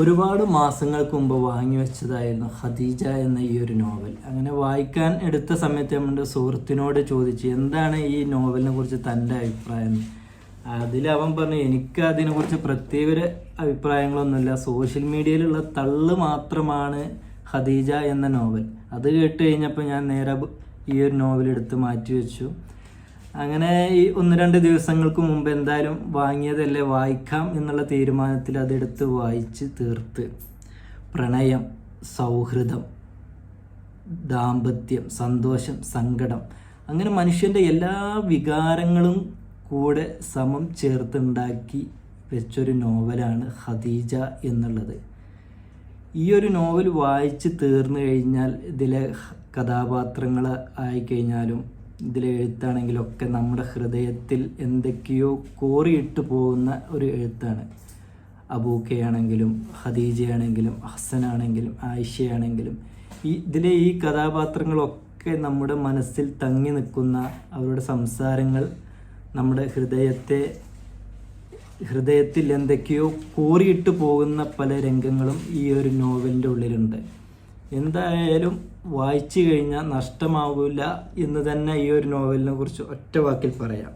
ഒരുപാട് മാസങ്ങൾക്ക് മുമ്പ് വാങ്ങി വെച്ചതായിരുന്നു ഖദീജ എന്ന ഈ ഒരു നോവൽ. അങ്ങനെ വായിക്കാൻ എടുത്ത സമയത്ത് നമ്മുടെ സുഹൃത്തിനോട് ചോദിച്ചു എന്താണ് ഈ നോവലിനെ കുറിച്ച് തന്റെ അഭിപ്രായം? അതിൽ അവൻ പറഞ്ഞു എനിക്ക് അതിനെക്കുറിച്ച് പ്രത്യേക അഭിപ്രായങ്ങളൊന്നുമില്ല. സോഷ്യൽ മീഡിയയിലുള്ള തള്ള് മാത്രമാണ് ഖദീജ എന്ന നോവൽ. അത് കേട്ട് കഴിഞ്ഞപ്പോൾ ഞാൻ നേരെ ഈ ഒരു നോവൽ എടുത്ത് മാറ്റി വെച്ചു. അങ്ങനെ ഈ ഒന്ന് രണ്ട് ദിവസങ്ങൾക്ക് മുമ്പ് എന്തായാലും വാങ്ങിയതല്ലേ വായിക്കാം എന്നുള്ള തീരുമാനത്തിൽ അതെടുത്ത് വായിച്ച് തീർത്ത്. പ്രണയം സൗഹൃദം ദാമ്പത്യം സന്തോഷം സങ്കടം അങ്ങനെ മനുഷ്യന്റെ എല്ലാ വികാരങ്ങളും കൂടെ സമം ചേർത്തുണ്ടാക്കി വെച്ചൊരു നോവലാണ് ഖദീജ എന്നുള്ളത്. ഈ ഒരു നോവൽ വായിച്ച് തീർന്നു കഴിഞ്ഞാൽ ഇതിലെ കഥാപാത്രങ്ങൾ ആയിക്കഴിഞ്ഞാലും ഇതിലെ എഴുത്താണെങ്കിലൊക്കെ നമ്മുടെ ഹൃദയത്തിൽ എന്തൊക്കെയോ കോറിയിട്ട് പോകുന്ന ഒരു എഴുത്താണ്. അബൂക്കയാണെങ്കിലും ഖദീജയാണെങ്കിലും ഹസനാണെങ്കിലും ആയിഷയാണെങ്കിലും ഈ ഇതിലെ ഈ കഥാപാത്രങ്ങളൊക്കെ നമ്മുടെ മനസ്സിൽ തങ്ങി നിൽക്കുന്ന അവരുടെ സംസാരങ്ങൾ നമ്മുടെ ഹൃദയത്തെ ഹൃദയത്തിൽ എന്തൊക്കെയോ കോറിയിട്ട് പോകുന്ന പല രംഗങ്ങളും ഈ ഒരു നോവലിന്റെ ഉള്ളിലുണ്ട്. എന്തായാലും വായിച്ചു കഴിഞ്ഞാൽ നഷ്ടമാവില്ല എന്ന് തന്നെ ഈ ഒരു നോവലിനെ കുറിച്ച് ഒറ്റ വാക്കിൽ പറയാം.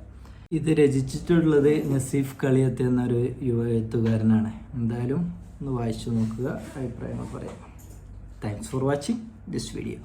ഇത് രചിച്ചിട്ടുള്ളത് നസീഫ് കളിയത്ത് എന്നൊരു യുവ എഴുത്തുകാരനാണ്. എന്തായാലും ഒന്ന് വായിച്ചു നോക്കുക അഭിപ്രായങ്ങൾ പറയാം. Thanks for watching this video